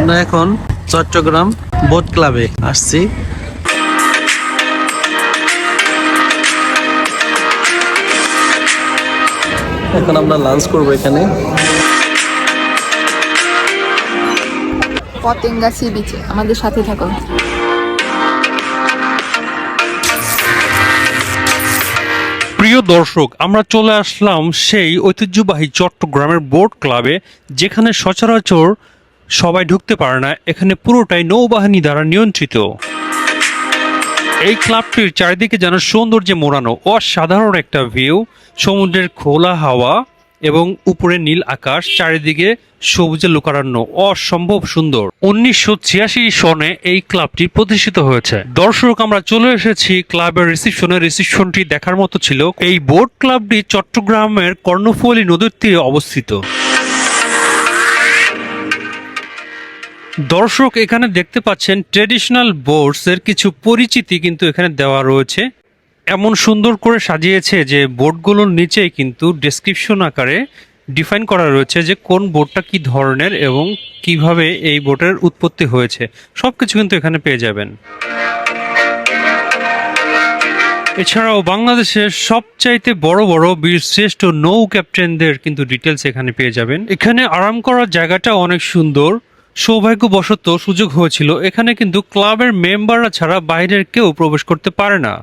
আমরা এখন চট্টগ্রাম বোট ক্লাবে আসছি। এখন আমরা লাঞ্চ করব এখানে। পতেঙ্গা সি বিচে আমাদের সাথে থাকো প্রিয় দর্শক আমরা চলে আসলাম সেই ঐতিহ্যবাহী চট্টগ্রামের বোট ক্লাবে যেখানে সচরাচর সবাই ঢুকতে পারে না, এখানে পুরোটাই নৌবাহিনী দ্বারা নিয়ন্ত্রিত। এই ক্লাবটির চারিদিকে যেন সৌন্দর্যে মোড়ানো অসাধারণ একটা ভিউ, সমুদ্রের খোলা হাওয়া এবং উপরে নীল আকাশ, চারিদিকে সবুজে লোকারণ্য অসম্ভব সুন্দর। উনিশশো ছিয়াশি সনে এই ক্লাবটি প্রতিষ্ঠিত হয়েছে। দর্শক, আমরা চলে এসেছি ক্লাবের রিসিপশনে। রিসিপশনটি দেখার মতো ছিল। এই বোট ক্লাবটি চট্টগ্রামের কর্ণফুলী নদীর তীরে অবস্থিত। দর্শক এখানে দেখতে পাচ্ছেন ট্রেডিশনাল বোর্ডস এর কিছু পরিচিতি কিন্তু এখানে দেওয়া রয়েছে। এমন সুন্দর করে সাজিয়েছে যে বোর্ডগুলোর নিচে কিন্তু ডেসক্রিপশন আকারে ডিফাইন করা রয়েছে যে কোন বোর্ডটা কি ধরনের এবং কীভাবে এই বোর্ডের উৎপত্তি হয়েছে। সবকিছু কিন্তু এখানে পেয়ে যাবেন। এছাড়াও বাংলাদেশের সবচাইতে বড় বড় বীর শ্রেষ্ঠ নৌ ক্যাপ্টেনদের কিন্তু ডিটেলস এখানে পেয়ে যাবেন। এখানে আরাম করার জায়গাটা অনেক সুন্দর। সৌভাগ্যবশত সুযোগ হয়েছিল। এখানে কিন্তু ক্লাবের মেম্বাররা ছাড়া বাইরের কেউ প্রবেশ করতে পারে না।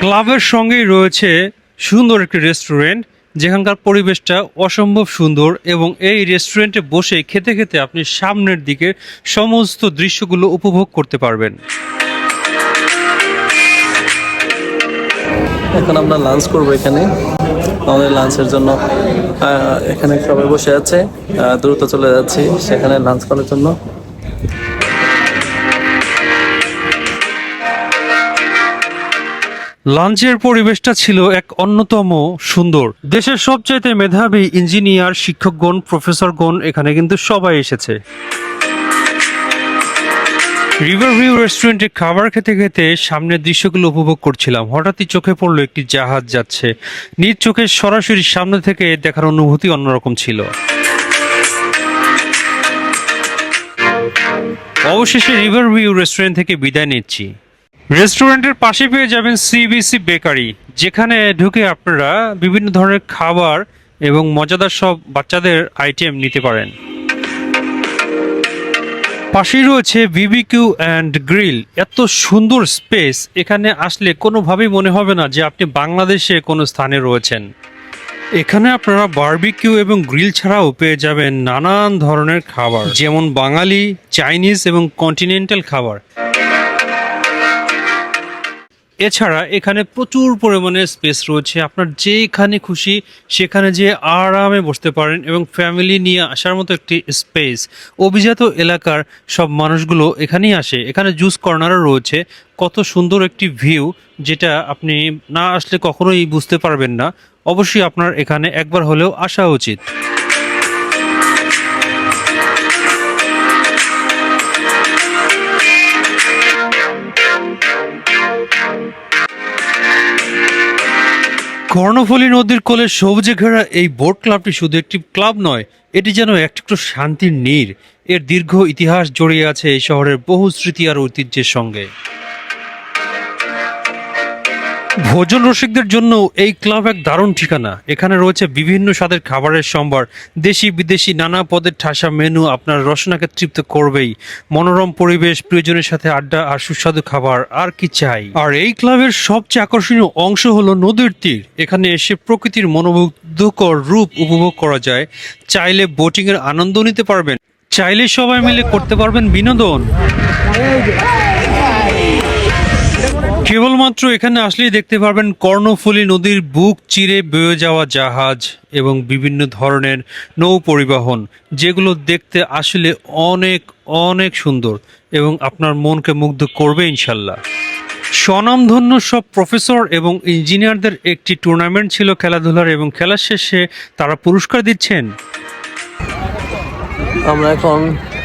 ক্লাবের সঙ্গেই রয়েছে সুন্দর একটি রেস্টুরেন্ট। যেখানকার পরিবেশটা অসম্ভব সুন্দর এবং এই রেস্টুরেন্টে বসে খেতে খেতে আপনি সামনের দিকে সমস্ত দৃশ্যগুলো উপভোগ করতে পারবেন। এখন আমরা লাঞ্চ করব এখানে। আমাদের লাঞ্চের জন্য এখানে সবাই বসে আছে দ্রুত চলে যাচ্ছি সেখানে লাঞ্চ করার জন্য। লাঞ্চের পরিবেশটা ছিল এক অন্যতম সুন্দর। দেশের সবচাইতে মেধাবী ইঞ্জিনিয়ার, শিক্ষকগণ, প্রফেসরগণ এখানে কিন্তু সবাই এসেছে। রিভার ভিউ রেস্টুরেন্টে খাবার খেতে খেতে সামনের দৃশ্যগুলো উপভোগ করছিলাম। হঠাৎই চোখে পড়ল একটি জাহাজ যাচ্ছে। নিজ চোখে সরাসরি সামনে থেকে দেখার অনুভূতি অন্যরকম ছিল। অবশেষে রিভার ভিউ রেস্টুরেন্ট থেকে বিদায় নিচ্ছি। রেস্টুরেন্টের পাশে পেয়ে যাবেন সিবিসি বেকারি যেখানে ঢুকে আপনারা বিভিন্ন ধরনের খাবার এবং মজাদার সব বাচ্চাদের আইটেম নিতে পারেন। পাশেই রয়েছে বিবিকিউ অ্যান্ড গ্রিল এত সুন্দর স্পেস এখানে আসলে কোনোভাবেই মনে হবে না যে আপনি বাংলাদেশে কোনো স্থানে রয়েছেন। এখানে আপনারা বার্বিকিউ এবং গ্রিল ছাড়াও পেয়ে যাবেন নানান ধরনের খাবার, যেমন বাঙালি চাইনিজ এবং কন্টিনেন্টাল খাবার। এছাড়া এখানে প্রচুর পরিমাণে স্পেস রয়েছে। আপনার যেখানে খুশি সেখানে যে আরামে বসতে পারেন এবং ফ্যামিলি নিয়ে আসার মতো একটি স্পেস অভিজাত এলাকার সব মানুষগুলো এখানেই আসে। এখানে জুস কর্নারও রয়েছে। কত সুন্দর একটি ভিউ যেটা আপনি না আসলে কখনোই বুঝতে পারবেন না। অবশ্যই আপনার এখানে একবার হলেও আসা উচিত। কর্ণফুলী নদীর কোলে সবুজে ঘেরা এই বোট ক্লাবটি শুধু একটি ক্লাব নয়, এটি যেন একটু শান্তির নীর। এর দীর্ঘ ইতিহাস জড়িয়ে আছে এই শহরের বহু স্মৃতি আর ঐতিহ্যের সঙ্গে। ভোজন রসিকদের জন্য এই ক্লাব এক দারুণ ঠিকানা। এখানে রয়েছে বিভিন্ন স্বাদের খাবারের সম্ভার। দেশি, বিদেশি নানা পদের ঠাসা মেনু আপনার রসনাকে তৃপ্ত করবেই। মনোরম পরিবেশ, প্রিয়জনের সাথে আড্ডা আর সুস্বাদু খাবার আর কি চাই। আর এই ক্লাবের সবচেয়ে আকর্ষণীয় অংশ হলো নদীর তীর। এখানে এসে প্রকৃতির মনোমুগ্ধকর রূপ উপভোগ করা যায়। চাইলে বোটিং এর আনন্দ নিতে পারবেন। চাইলে সবাই মিলে করতে পারবেন বিনোদন। কেবলমাত্র এখানে আসলেই দেখতে পারবেন কর্ণফুলী নদীর বুক চিরে বয়ে যাওয়া জাহাজ এবং বিভিন্ন ধরনের নৌ পরিবহন, যেগুলো দেখতে আসলে অনেক অনেক সুন্দর এবং আপনার মনকে মুগ্ধ করবে ইনশাল্লাহ। স্বনামধন্য সব প্রফেসর এবং ইঞ্জিনিয়ারদের একটি টুর্নামেন্ট ছিল খেলাধুলার এবং খেলার শেষে তারা পুরস্কার দিচ্ছেন। আমরা এখন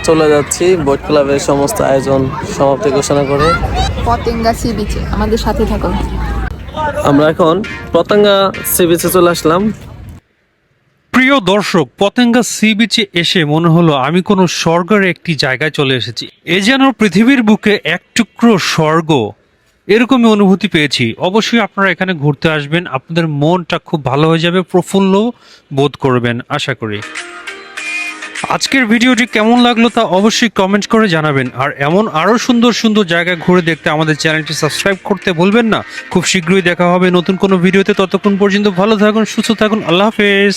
চলে যাচ্ছি বোট ক্লাবের সমস্ত আয়োজন সমাপ্তি ঘোষণা করে পতেঙ্গা সি বিচে আমাদের সাথে থাকো আমরা এখন পতঙ্গা সি বিচে চলে আসলাম। প্রিয় দর্শক পতেঙ্গা সি বিচে এসে মনে হলো আমি কোনো স্বর্গের একটি জায়গায় চলে এসেছি। এ যেন পৃথিবীর বুকে এক টুকরো স্বর্গ। এরকমই অনুভূতি পেয়েছি। অবশ্যই আপনারা এখানে ঘুরতে আসবেন আপনাদের মনটা খুব ভালো হয়ে যাবে প্রফুল্ল বোধ করবেন আশা করি। আজকের ভিডিওটি কেমন লাগল তা অবশ্যই কমেন্ট করে জানাবেন। আর এমন আরও সুন্দর সুন্দর জায়গা ঘুরে দেখতে আমাদের চ্যানেলটি সাবস্ক্রাইব করতে ভুলবেন না। খুব শীঘ্রই দেখা হবে নতুন কোনো ভিডিওতে। ততক্ষণ পর্যন্ত ভালো থাকুন, সুস্থ থাকুন। আল্লাহ হাফেজ।